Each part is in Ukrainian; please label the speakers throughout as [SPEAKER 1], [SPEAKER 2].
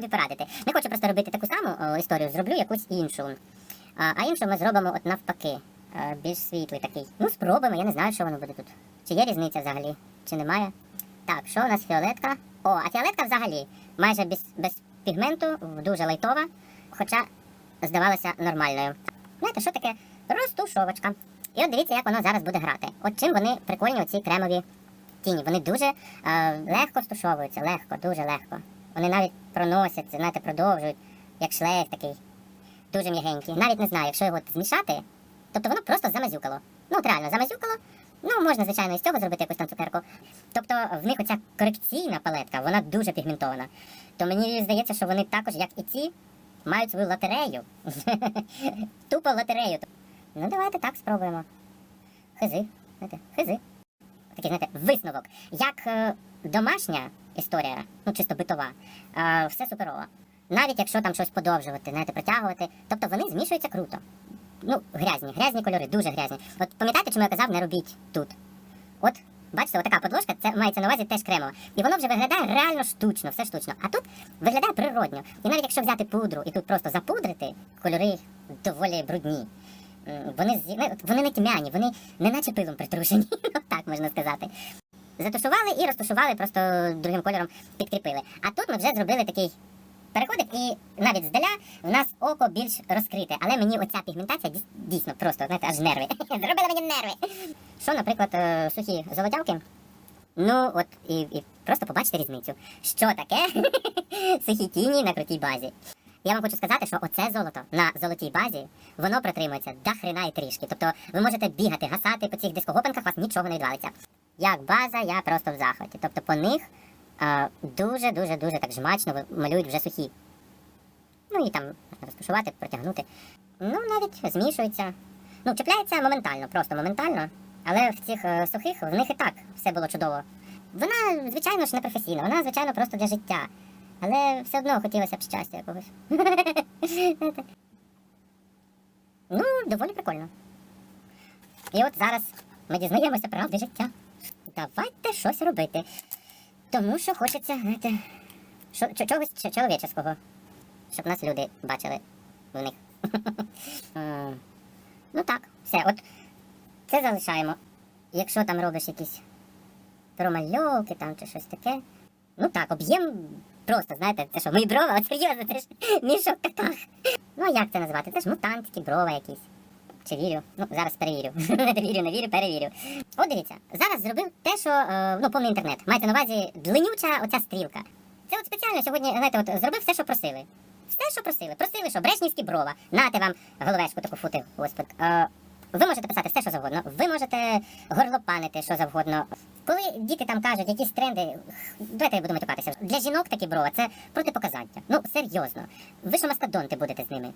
[SPEAKER 1] тобі порадити. Не хочу просто робити таку саму о, історію, зроблю якусь іншу. А, а іншу ми зробимо от навпаки. е, Більш світлий такий. Ну, спробуємо, я не знаю, що воно буде тут. Чи є різниця взагалі, чи немає. Так, що у нас фіолетка? О, а фіолетка взагалі майже без, без пігменту, дуже лайтова, хоча здавалася нормальною. Знаєте, що таке розтушовочка. І от дивіться, як воно зараз буде грати. От чим вони прикольні, оці кремові тіні. Вони дуже е, легко стушовуються, легко, дуже легко. Вони навіть проносяться, знаєте, продовжують, як шлейф такий. Дуже м'ягенький. Навіть не знаю, якщо його змішати, тобто воно просто замазюкало. Ну, от реально, замазюкало. Ну, можна, звичайно, із цього зробити якусь там цукерку. Тобто в них оця корекційна палетка, вона дуже пігментована. То мені здається, що вони також, як і ці, мають свою лотерею. Тупо лотерею. Ну, давайте так спробуємо. Хизи, знаєте, хизи. Такий, знаєте, висновок. Як е, домашня історія, ну чисто битова, е, все суперово. Навіть якщо там щось подовжувати, знаєте, притягувати, тобто вони змішуються круто. Ну, грязні, грязні кольори, дуже грязні. От пам'ятаєте, чому я казав, не робіть тут? От, бачите, отака подложка, це мається на увазі теж кремова. І воно вже виглядає реально штучно, все штучно. А тут виглядає природньо. І навіть якщо взяти пудру і тут просто запудрити, кольори доволі брудні. М, Вони ну, вони не тьмяні, вони не наче пилом притрушені, так можна сказати. Затушували і розтушували, просто другим кольором підкріпили. А тут ми вже зробили такий переходик, і навіть здаля в нас око більш розкрите. Але мені оця пігментація дійсно просто, знаєте, аж нерви. Зробила мені нерви. Що, наприклад, е, сухі золотявки? Ну, от і, і просто побачите різницю. Що таке сухі тіні на крутій базі. Я вам хочу сказати, що оце золото на золотій базі, воно протримується до хрена і трішки. Тобто ви можете бігати, гасати по цих дискогопинках, вас нічого не відвалиться. Як база, я просто в захваті. Тобто по них дуже-дуже дуже так жмачно малюють вже сухі. Ну і там можна розташувати, протягнути. Ну, навіть змішується. Ну, чіпляється моментально, просто моментально. Але в цих е, сухих в них і так все було чудово. Вона, звичайно ж, не професійна, вона, звичайно, просто для життя. Але все одно хотілося б щастя якогось. Ну, доволі прикольно. І от зараз ми дізнаємося правди життя. Давайте щось робити. Тому що хочеться, знаєте, що, чогось ч- чоловіческого, щоб нас люди бачили в них. Ну так, все, от це залишаємо. Якщо там робиш якісь промальовки там чи щось таке. Ну так, об'єм просто, знаєте, це що, мої брови, от серйозно, це ж мішок каках. Ну а як це назвати? Це ж мутантські брови якісь. Чи вірю? Ну, зараз перевірю. вірю, не вірю, перевірю. От дивіться, зараз зробив те, що е, ну, повний інтернет. Маєте на увазі длинюча оця стрілка. Це от спеціально сьогодні, знаєте, от зробив все, що просили. Все, що просили. Просили, що брешнівські брова. Нате вам головешку таку фути, господи. Е, ви можете писати все, що завгодно. Ви можете горлопанити що завгодно. Коли діти там кажуть, якісь тренди, давайте я буду. Для жінок такі брова це протипоказання. Ну, серйозно. Ви що мастодонти будете з ними?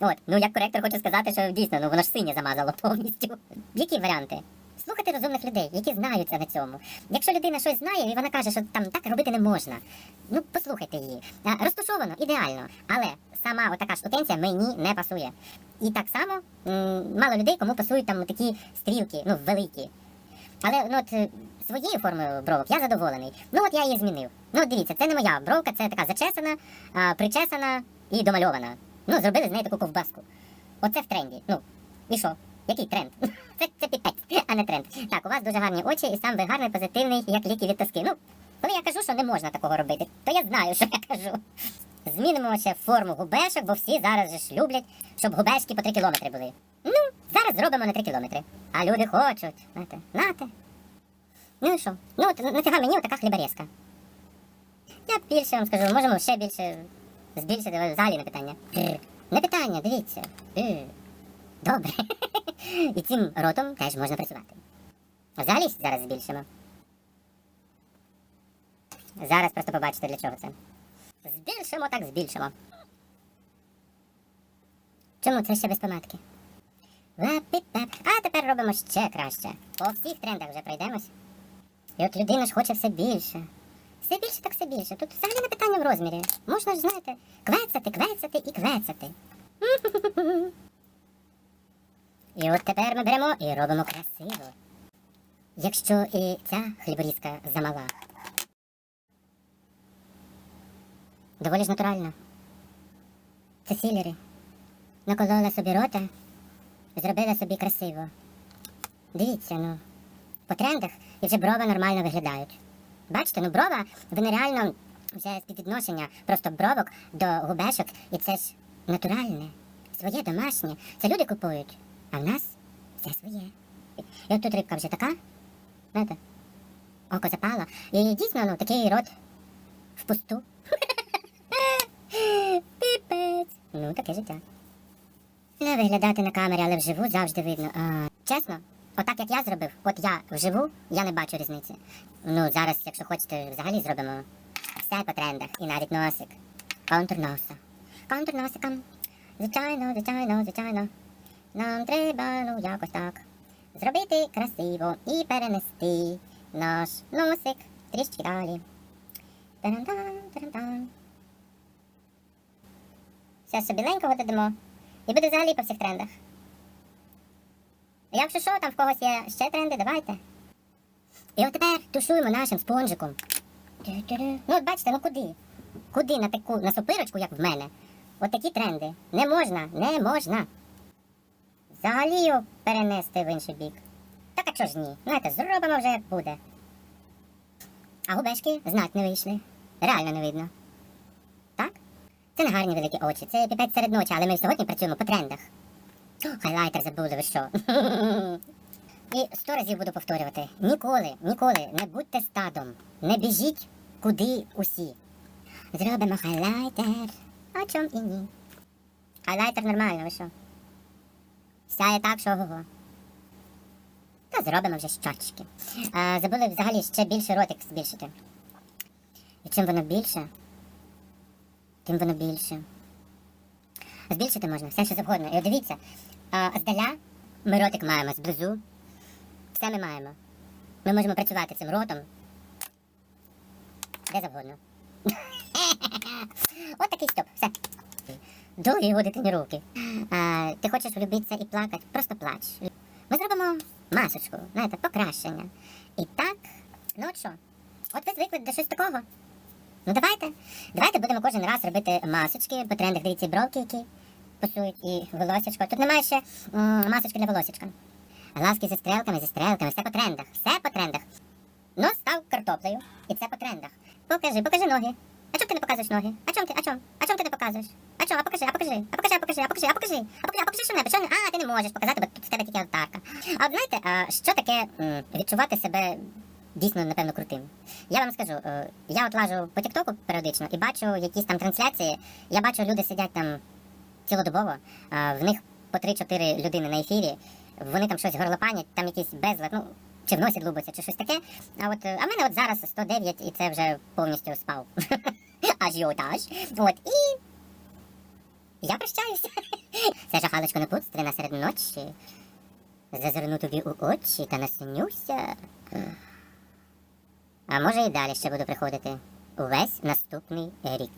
[SPEAKER 1] От, ну як коректор хочу сказати, що дійсно, ну воно ж синє замазало повністю. Які варіанти? Слухати розумних людей, які знаються на цьому. Якщо людина щось знає, і вона каже, що там так робити не можна. Ну, послухайте її. Розташовано ідеально, але сама отака штукенція мені не пасує. І так само мало людей, кому пасують там такі стрілки, ну великі. Але ну от е, своєю формою бровок я задоволений. Ну от я її змінив. Ну от дивіться, це не моя бровка, це така зачесана, а, причесана і домальована. Ну, зробили з неї таку ковбаску. Оце в тренді. Ну, і що? Який тренд? Це, це піпець, а не тренд. Так, у вас дуже гарні очі, і сам ви гарний, позитивний, як ліки від тоски. Ну, коли я кажу, що не можна такого робити, то я знаю, що я кажу. Змінимо ще форму губешок, бо всі зараз же ж люблять, щоб губешки по 3 кілометри були. Ну, зараз зробимо на 3 кілометри. А люди хочуть. Знаєте, нате. Ну і що? Ну, от нафіга мені така хліборезка. Я більше вам скажу, можемо ще більше збільшити взагалі не питання. Не питання, дивіться. Добре. І цим ротом теж можна працювати. Взагалі зараз збільшимо. Зараз просто побачите для чого це. Збільшимо, так збільшимо. Чому це ще без помадки? Лапі-пап. А тепер робимо ще краще. По всіх трендах вже пройдемось. І от людина ж хоче все більше. Все більше, так все більше. Тут взагалі не питання в розмірі. Можна ж, знаєте, квецати, квецати і квецати. І от тепер ми беремо і робимо красиво. Якщо і ця хліборізка замала. Доволі ж натурально. Це сілери. Наколола собі рота, зробила собі красиво. Дивіться, ну, по трендах і вже брова нормально виглядають. Бачите, ну брова, вони реально вже співвідношення просто бровок до губешок, і це ж натуральне, своє домашнє. Це люди купують, а в нас все своє. І от тут рибка вже така, знаєте, око запало. І дійсно, ну, такий рот впусту. Піпець. Ну, таке життя. Не виглядати на камері, але вживу завжди видно. А, чесно, отак як я зробив, от я вживу, я не бачу різниці. Ну, зараз, якщо хочете, взагалі зробимо все по трендах і навіть носик. Контур носа. Контур носика. Звичайно, звичайно, звичайно. Нам треба, ну, якось так. Зробити красиво і перенести наш носик трішки далі. Тарантан, тарантан. Зараз ще біленького додамо. І буде взагалі по всіх трендах. Якщо що, там в когось є ще тренди, давайте. І от тепер тушуємо нашим спонжиком. Ну, от бачите, ну куди? Куди на таку на сопирочку, як в мене? От такі тренди. Не можна, не можна. Взагалі його перенести в інший бік. Так а чого ж ні? Знаєте, зробимо вже як буде. А губешки знать не вийшли. Реально не видно. Це не гарні великі очі, це піпець серед ночі, але ми сьогодні працюємо по трендах. Хайлайтер забули, ви що? І сто разів буду повторювати: ніколи, ніколи не будьте стадом, не біжіть куди усі. Зробимо хайлайтер. А чом і ні? Хайлайтер нормально, ви що? Сяє так, що ого. Та зробимо вже щочки. А, забули взагалі ще більше ротик збільшити. І чим воно більше, тим воно більше. Збільшити можна все, що завгодно. І от дивіться, здаля ми ротик маємо зблизу. Все ми маємо. Ми можемо працювати цим ротом. Де завгодно. От такий стоп. Все. Довгі його дитині руки. Ти хочеш влюбитися і плакати? Просто плач. Ми зробимо масочку, знаєте, покращення. І так, ну от що? От ви звикли до щось такого. Ну давайте. Давайте будемо кожен раз робити масочки по трендах. Дивіться, бровки, які пасують, і волосечко. Тут немає ще масочки для волосечка. Глазки зі стрелками, зі стрелками, все по трендах, все по трендах. Нос став картоплею, і це по трендах. Покажи, покажи ноги. А чому ти не показуєш ноги? А чому ти? А чому? А чому ти не показуєш? А чому? А покажи, а покажи, а покажи, а покажи, а покажи, а покажи, а покажи, а покажи, що не що не- А, ти не можеш показати, бо тут в тебе тільки алтарка. А от знаєте, а, що таке м, відчувати себе дійсно, напевно, крутим? Я вам скажу, е, я от лажу по Тіктоку періодично і бачу якісь там трансляції. Я бачу, люди сидять там цілодобово, в них по 3-4 людини на ефірі, вони там щось горлопанять, там якийсь безлад, ну, чи в носі длубиться, чи щось таке. А от е, а в мене от зараз 109 і це вже повністю спав. Ажіотаж. От і. Я прощаюся. Це жахалочко не пуцтри на серед ночі. Зазирну тобі у очі та наснюся. А може і далі ще буду приходити увесь наступний рік.